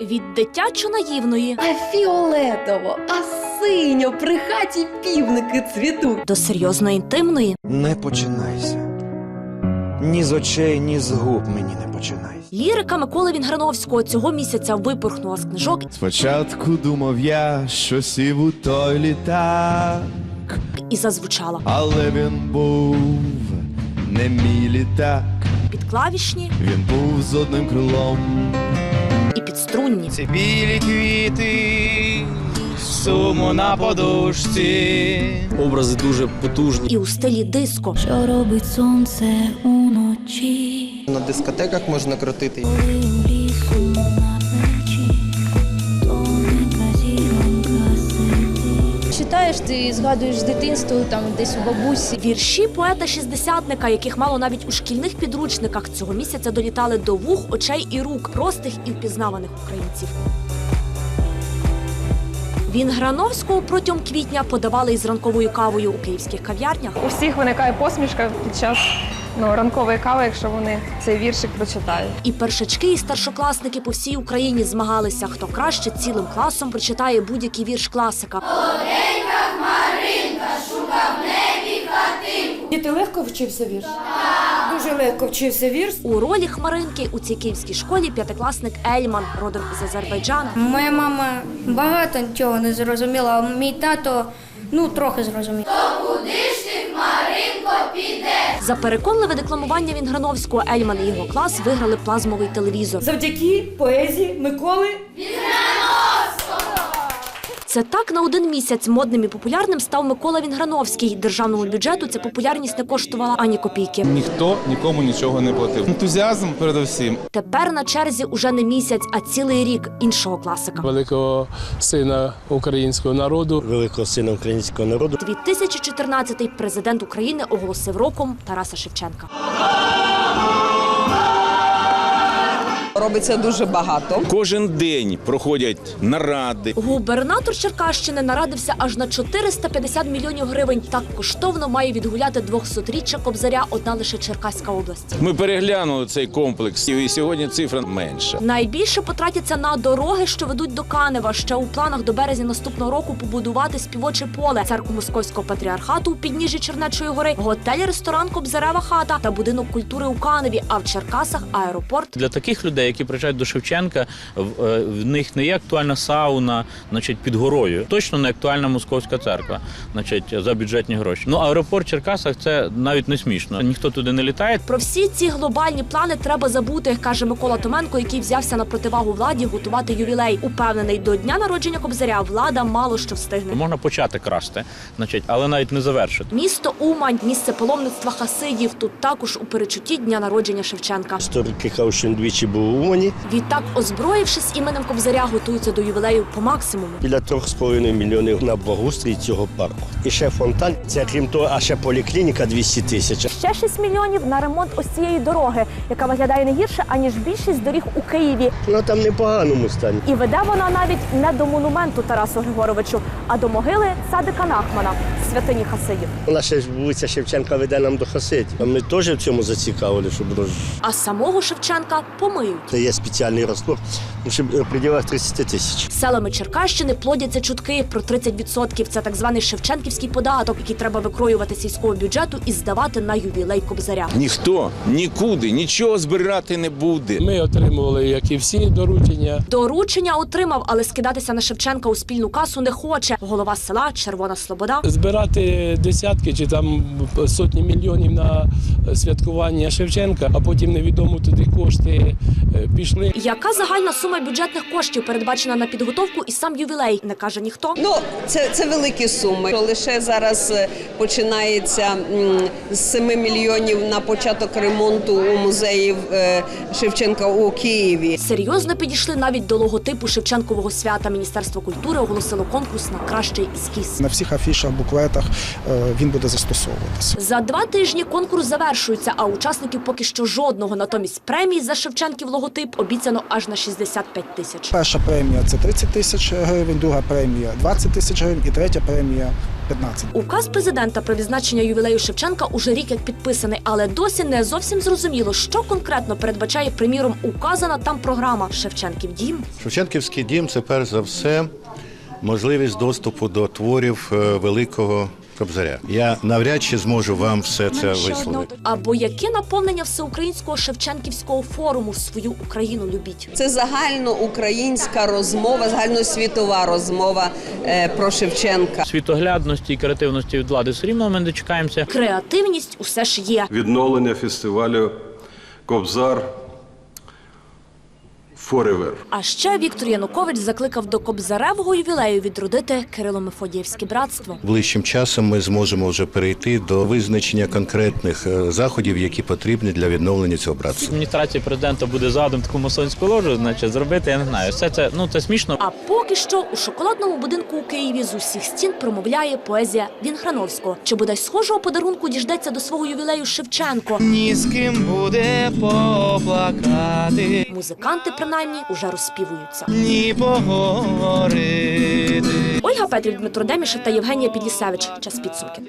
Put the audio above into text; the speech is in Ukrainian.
Від дитячо наївної А фіолетово, а синьо при хаті півники цвітуть. до серйозно інтимної. Не починайся. Ні з очей, ні з губ мені не починайся. Лірика Миколи Вінграновського цього місяця випорхнула з книжок Спочатку думав я, що сів у той літак, і зазвучала але він був не мій літак. під клавішні Він був з одним крилом. І підструнні. Ці білі квіти, суму на подушці. Образи дуже потужні. І у стилі диско. Що робить сонце уночі, На дискотеках можна крутити. Читаєш, ти згадуєш дитинство там десь у бабусі. Вірші поета шістдесятника, яких мало навіть у шкільних підручниках, цього місяця долітали до вух, очей і рук простих і впізнаваних українців. Вінграновського протягом квітня подавали із ранковою кавою у київських кав'ярнях. У всіх виникає посмішка під час ну, ранкової кави, якщо вони цей віршик прочитають. І першачки, і старшокласники по всій Україні змагалися, хто краще цілим класом прочитає будь-який вірш класика. Діти легко вчився вірш? Дуже легко вчився вірш. У ролі Хмаринки у цій київській школі п'ятикласник Ельман, родом з Азербайджана. Моя мама багато чого не зрозуміла, а мій тато ну трохи зрозумів. За переконливе декламування Вінграновського Ельман і його клас виграли плазмовий телевізор. Завдяки поезії Миколи Це так на один місяць модним і популярним став Микола Вінграновський. Державному бюджету ця популярність не коштувала ані копійки. Ніхто нікому нічого не платив. Ентузіазм передусім. Тепер на черзі уже не місяць, а цілий рік іншого класика. Великого сина українського народу. великого сина українського народу. 2014-й президент України оголосив роком Тараса Шевченка. Робиться дуже багато. Кожен день проходять наради. Губернатор Черкащини нарадився аж на 450 мільйонів гривень. Так коштовно має відгуляти 200-річчя Кобзаря одна лише Черкаська область. Ми переглянули цей комплекс, і сьогодні цифра менша. Найбільше потратяться на дороги, що ведуть до Канева. Ще у планах до березня наступного року побудувати співоче поле, церкву московського патріархату у підніжжі Чернечої гори, готель, ресторан Кобзарева хата та будинок культури у Каневі. А в Черкасах аеропорт. Для таких людей, які приїжджають до Шевченка, в, е, них не є актуальна сауна, значить, під горою. Точно не актуальна московська церква, значить, за бюджетні гроші. Ну, аеропорт в Черкасах це навіть не смішно. Ніхто туди не літає. Про всі ці глобальні плани треба забути, каже Микола Томенко, який взявся на противагу владі готувати ювілей. Упевнений, до дня народження Кобзаря влада мало що встигне. Можна почати красти, значить, але навіть не завершити. Місто Умань, місце паломництва хасидів. Тут також у перечутті дня народження Шевченка. Історики кажуть, що двічі був у Умані. Відтак, озброївшись іменем Кобзаря, готуються до ювілею по максимуму. Біля 3,5 мільйонів на благоустрій цього парку. І ще фонтан. Це крім того, а ще поліклініка 200 тисяч. Ще 6 мільйонів на ремонт ось цієї дороги, яка виглядає не гірше аніж більшість доріг у Києві. Вона там непоганому стані. І веде вона навіть не до монументу Тарасу Григоровичу, а до могили Садика Нахмана, святині Хасидів. Ж вулиця Шевченка веде нам до Хасидів. Ми теж в цьому зацікавили, щоб роз... А самого Шевченка помиють. Це є спеціальний розтвор, ну, щоб в пределах 30 тисяч. Селами Черкащини плодяться чутки про 30%. Це так званий Шевченківський податок, який треба викроювати сільського бюджету і здавати на ювілей Кобзаря. Ніхто нікуди нічого збирати не буде. Ми отримували, як і всі, доручення. Доручення отримав, але скидатися на Шевченка у спільну касу не хоче. Голова села Червона Слобода. Збирати десятки чи там сотні мільйонів на святкування Шевченка, а потім невідомо туди кошти е, пішли. Яка загальна сума бюджетних коштів передбачена на підготовку і сам ювілей? Не каже ніхто. Ну, це, це великі суми. Лише зараз е, починається з 7 мільйонів на початок ремонту у музеї е, Шевченка у Києві. Серйозно підійшли навіть до логотипу Шевченкового свята. Міністерство культури оголосило конкурс на кращий ескіз. На всіх афішах, буклетах е, він буде застосовуватися. За два тижні конкурс завершується, а учасників поки що жодного. Натомість премії за Шевченків логотип обіцяно аж на 65 тисяч. Перша премія це 30 тисяч гривень, друга премія 20 тисяч гривень і третя премія 15. Указ президента про відзначення ювілею Шевченка уже рік як підписаний, але досі не зовсім зрозуміло, що конкретно передбачає приміром указана там програма Шевченків дім. Шевченківський дім це перш за все можливість доступу до творів е, великого Кобзаря. Я навряд чи зможу вам все це висловити. Або яке наповнення всеукраїнського Шевченківського форуму свою Україну любіть. Це загальноукраїнська розмова, загальносвітова розмова е, про Шевченка. Світоглядності і креативності від влади все рівно ми дочекаємося. Креативність усе ж є. Відновлення фестивалю Кобзар Forever. А ще Віктор Янукович закликав до Кобзаревого ювілею відродити Кирило-Мефодіївське братство. Ближчим часом ми зможемо вже перейти до визначення конкретних е, заходів, які потрібні для відновлення цього братства. Адміністрація президента буде задум таку масонську ложу, значить зробити. Я не знаю. Все це ну це смішно. А поки що у шоколадному будинку у Києві з усіх стін промовляє поезія Вінграновського. Чи бодай схожого подарунку діждеться до свого ювілею Шевченко? Ні з ким буде поплакати, Музиканти принаймні уже розспівуються. ні поговорити. Ольга Петрів, Дмитро Деміша та Євгенія Підлісевич. Час підсумки.